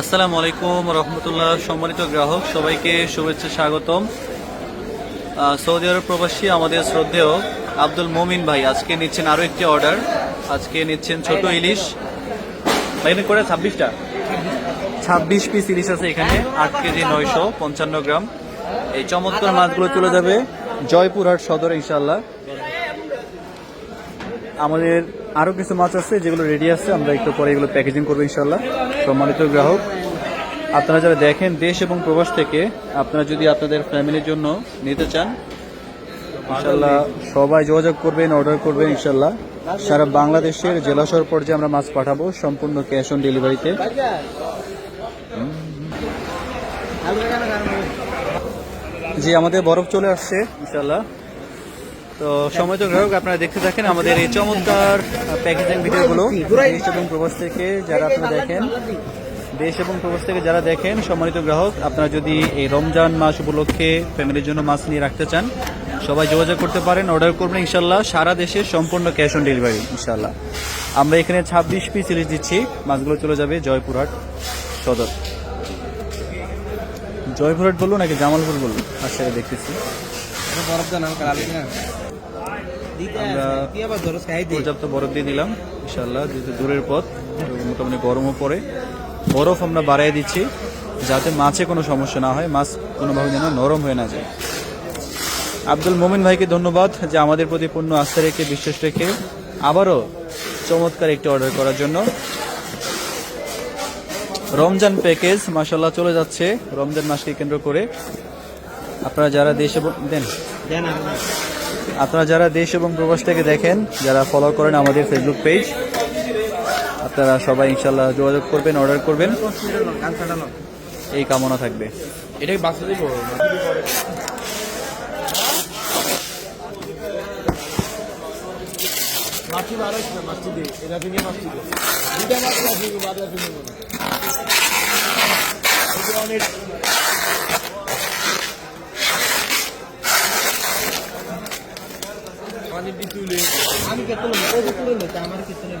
আসসালামু আলাইকুম রহমতুল্লাহ, সম্মানিত গ্রাহক, সবাইকে শুভেচ্ছা স্বাগতম। সৌদি আরব প্রবাসী, আমাদের শ্রদ্ধেয় আব্দুল মমিন ভাই, আজকে নিচ্ছেন আরও একটি অর্ডার আজকে নিচ্ছেন ছোট ইলিশ। এখানে করে ছাব্বিশটা? ছাব্বিশ পিস ইলিশ আছে এখানে, আট কেজি নয়শো পঞ্চান্ন গ্রাম। এই চমৎকার মাছগুলো চলে যাবে জয়পুরহাট সদর ইনশাল্লাহ আমাদের আরও কিছু মাছ আছে, যেগুলো রেডি আছে। আমরা একটু পরে এগুলো প্যাকেজিং করব ইনশাল্লাহ সম্মানিত গ্রাহক, আপনারা যারা দেখেন দেশ এবং প্রবাস থেকে, আপনারা যদি আপনাদের ফ্যামিলির জন্য নিতে চান ইনশাল্লাহ সবাই যোগাযোগ করবেন অর্ডার করবেন ইনশাল্লাহ সারা বাংলাদেশের জেলা শহর পর্যায়ে আমরা মাছ পাঠাবো, সম্পূর্ণ ক্যাশ অন ডেলিভারিতে জি, আমাদের বরফ চলে আসছে ইনশাল্লাহ তো সময় তো গ্রাহক আপনারা দেখতে থাকেন আমাদের এই চমৎকার প্যাকেজিং ভিডিওগুলো দেশ এবং প্রবাস থেকে যারা আপনারা দেখেন, দেশ এবং প্রবাস থেকে যারা দেখেন, সম্মানিত গ্রাহক, আপনারা যদি এই রমজান মাস উপলক্ষে ফ্যামিলির জন্য মাছ নিয়ে রাখতে চান, সবাই যোগাযোগ করতে পারেন, অর্ডার করবেন ইনশাল্লাহ সারা দেশে সম্পূর্ণ ক্যাশ অন ডেলিভারি ইনশাল্লাহ আমরা এখানে ছাব্বিশ পিস ইলিশ দিচ্ছি, মাছগুলো চলে যাবে জয়পুরহাট সদর। জয়পুরহাট বলল নাকি জামালপুর বলল আচ্ছা দেখতেছি। বরফ আমরা পর্যাপ্ত বরফ দিয়ে দিলাম ইনশাল্লাহ যেহেতু দূরের পথ মোটামুটি গরমও পড়ে। বরফ আমরা বাড়াই দিচ্ছি যাতে মাছে কোনো সমস্যা না হয় মাছ কোনোভাবে যেন নরম হয়ে না যায়। আব্দুল মোমিন ভাইকে ধন্যবাদ যে আমাদের প্রতি পূর্ণ আস্থা রেখে বিশ্বাস রেখে আবারও চমৎকার একটি অর্ডার করার জন্য। রমজান প্যাকেজ মাসাল্লাহ চলে যাচ্ছে। রমজান মাসকে কেন্দ্র করে আপনারা যারা দেশে দেন। আপনারা যারা দেশ এবং প্রবাস থেকে দেখেন যারা ফলো করেন আমাদের ফেসবুক পেজ আপনারা সবাই ইনশাল্লাহ যোগাযোগ করবেন অর্ডার করবেন। এই কামনা থাকবে। এটাকে বাঁচতে দিব। মাছি বার না মাছি দিয়ে। এটা মাছি দিয়ে। দুটা মাছি বাদলা অনেক পানি দিয়ে তুলে আমি কে তুলে ও তুলে আমার কে তুলে